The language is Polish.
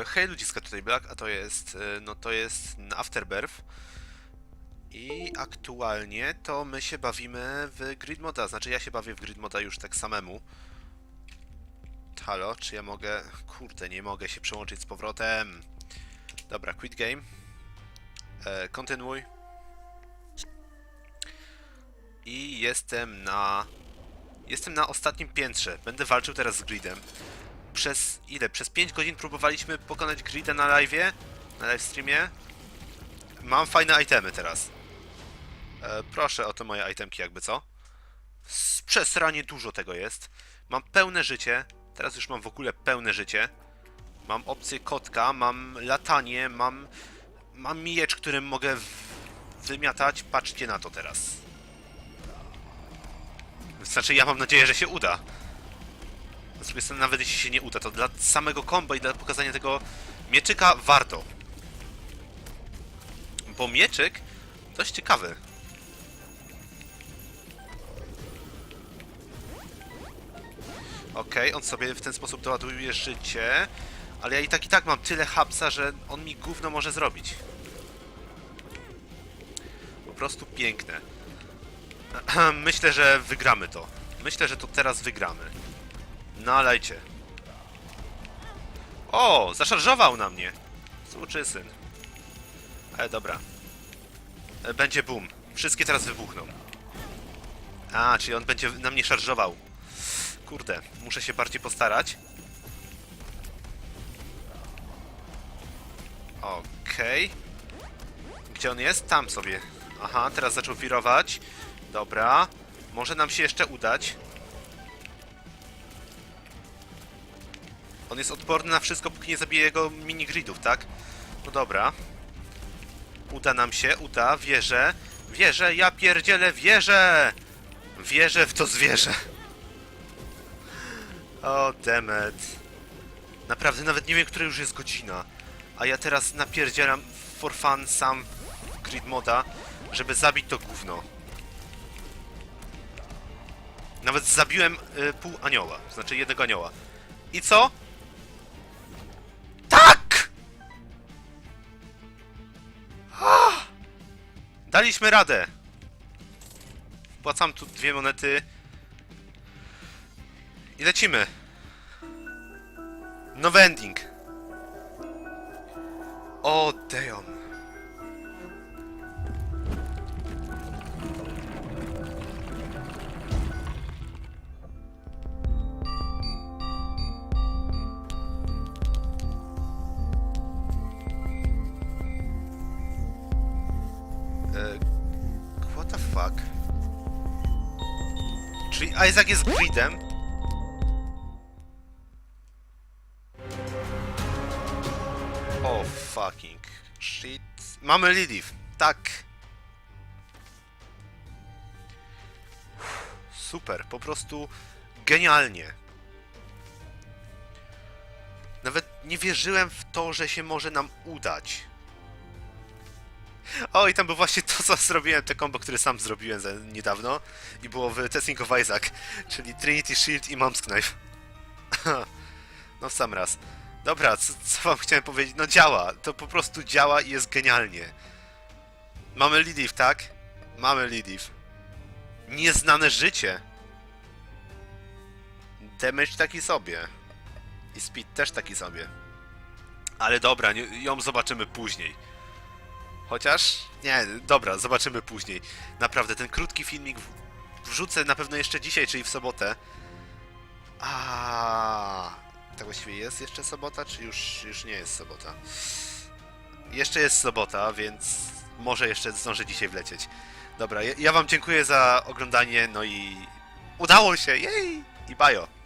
E, Hej ludziska, tutaj Black, a to jest, e, no to jest Afterbirth. I aktualnie to my się bawimy w Grid Moda, znaczy ja się bawię w Grid Moda już tak samemu. Halo, czy ja mogę... Kurde, nie mogę się przełączyć z powrotem. Dobra, quit game. E, kontynuuj. I jestem na... Jestem na ostatnim piętrze. Będę walczył teraz z gridem. Przez ile? Przez 5 godzin próbowaliśmy pokonać grida na live'ie, na live streamie. Mam fajne itemy teraz. E, proszę o te moje itemki jakby co. Przesranie dużo tego jest. Mam pełne życie. Teraz już mam w ogóle pełne życie. Mam opcję kotka, mam latanie, mam... Mam miecz, którym mogę wymiatać. Patrzcie na to teraz. Znaczy, ja mam nadzieję, że się uda. Strony, nawet jeśli się nie uda, to dla samego combo i dla pokazania tego mieczyka warto. Bo mieczyk dość ciekawy. Okej, on sobie w ten sposób doładuje życie, ale ja i tak i tak mam tyle hapsa, że on mi gówno może zrobić. Po prostu piękne. Myślę, że wygramy to. Myślę, że to teraz wygramy. Nalejcie. O, zaszarżował na mnie. Słuczysyn. Ale dobra. E, Będzie boom. Wszystkie teraz wybuchną. A, czyli on będzie na mnie szarżował. Kurde, muszę się bardziej postarać. Okej. Gdzie on jest? Tam sobie. Aha, teraz zaczął wirować. Dobra. Może nam się jeszcze udać. On jest odporny na wszystko, póki nie zabije jego minigridów, tak? No dobra. Uda nam się, uda, wierzę. Wierzę, ja pierdzielę, wierzę! Wierzę w to zwierzę. O, demet. Naprawdę, nawet nie wiem, która już jest godzina. A ja teraz napierdzielam for fun sam grid moda, żeby zabić to gówno. Nawet zabiłem y, pół anioła, znaczy jednego anioła. I co? Daliśmy radę. Wpłacam tu dwie monety. I lecimy. Nowy ending. O, damn. Czyli Isaac jest gridem? O fucking shit. Mamy Lilith. Tak. Super, po prostu genialnie. Nawet nie wierzyłem w to, że się może nam udać. O, i tam był właśnie to, co zrobiłem, te combo, które sam zrobiłem niedawno. I było w Testing of Isaac, czyli Trinity Shield i Mom's Knife. no w sam raz. Dobra, co, co wam chciałem powiedzieć? No działa, to po prostu działa i jest genialnie. Mamy Lilith, tak? Mamy Lilith. Nieznane życie. Damage taki sobie. I speed też taki sobie. Ale dobra, ją zobaczymy później. Chociaż, nie, dobra, zobaczymy później. Naprawdę, ten krótki filmik wrzucę na pewno jeszcze dzisiaj, czyli w sobotę. A, tak właściwie jest jeszcze sobota, czy już, już nie jest sobota? Jeszcze jest sobota, więc może jeszcze zdążę dzisiaj wlecieć. Dobra, ja, ja wam dziękuję za oglądanie, no i udało się, jej! I bajo!